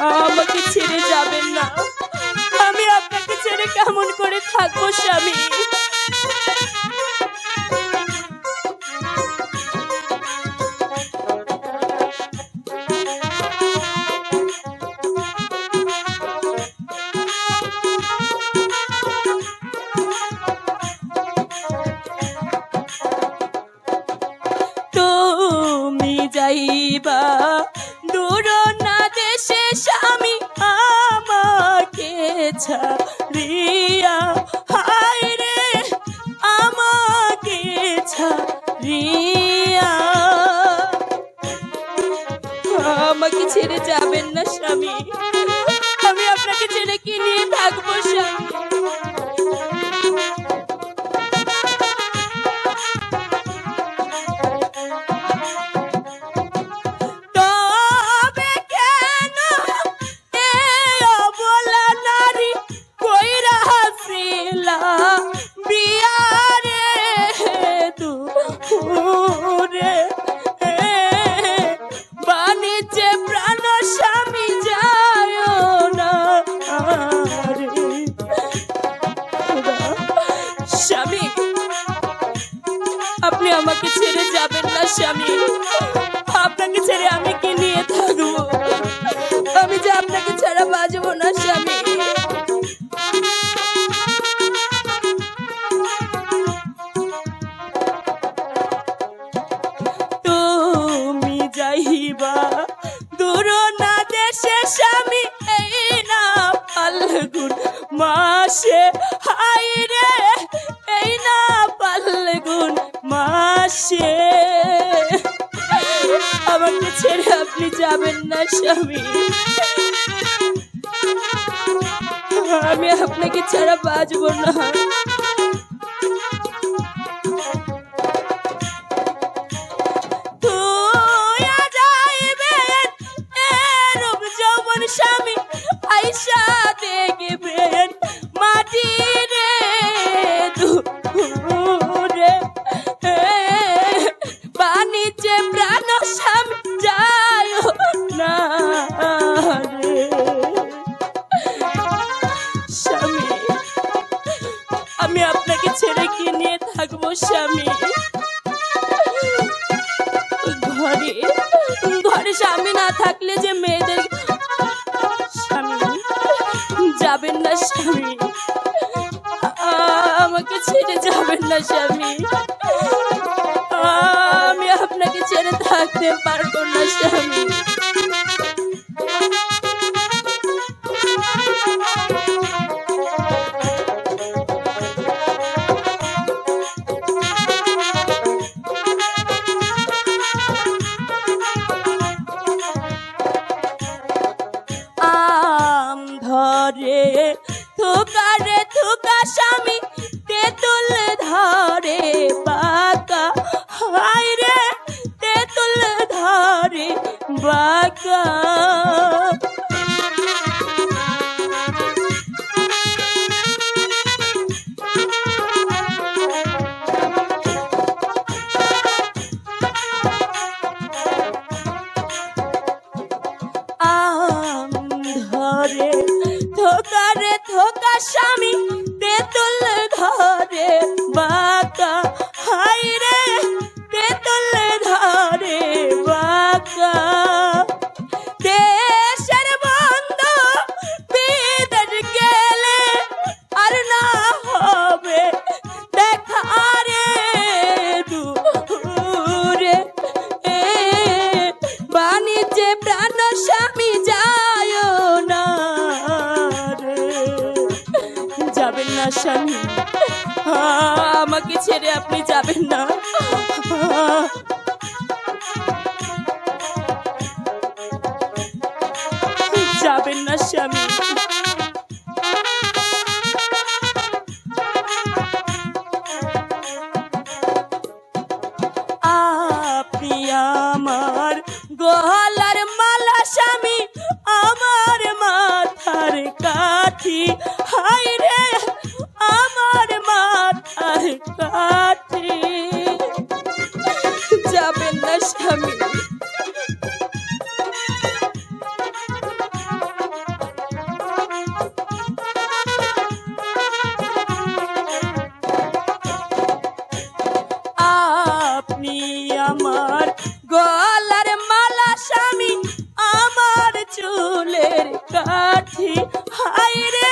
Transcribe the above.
আমাকে ছেড়ে যাবেন না। আমি আপনাকে ছেড়ে কেমন করে থাকব, স্বামী? যাইবা, দূর না দে দেশে আমি আমাকে ছাড়িয়া আমাকে ছেড়ে যাবেন না, স্বামী। আপনাকে ছেড়ে আমি কি নিয়ে থাকব? আমি যে আপনাকে ছাড়া বাজবো না, স্বামী। তুমি মাসে আমাকে ছেড়ে আপনি যাবেন না স্বামী। আমি আপনাকে ছাড়া বাঁচব না। আমি আপনাকে ছেড়ে কি নিয়ে থাকব, স্বামী? ঘরে ঘরে স্বামী না থাকলে যে মেয়েদের স্বামী? যাবেন না, স্বামী। আমাকে ছেড়ে যাবেন না, স্বামী। আমি আপনাকে ছেড়ে থাকতে পারব না, স্বামী। বাঁকা আম ধরে থোকারে থোকা স্বামী আমাকে ছেড়ে আপনি যাবেন না। যাবেন না স্বামী। আপনি আমার গলার আমার গলার মালা স্বামী আমার চুলের কাঠি। হাই রে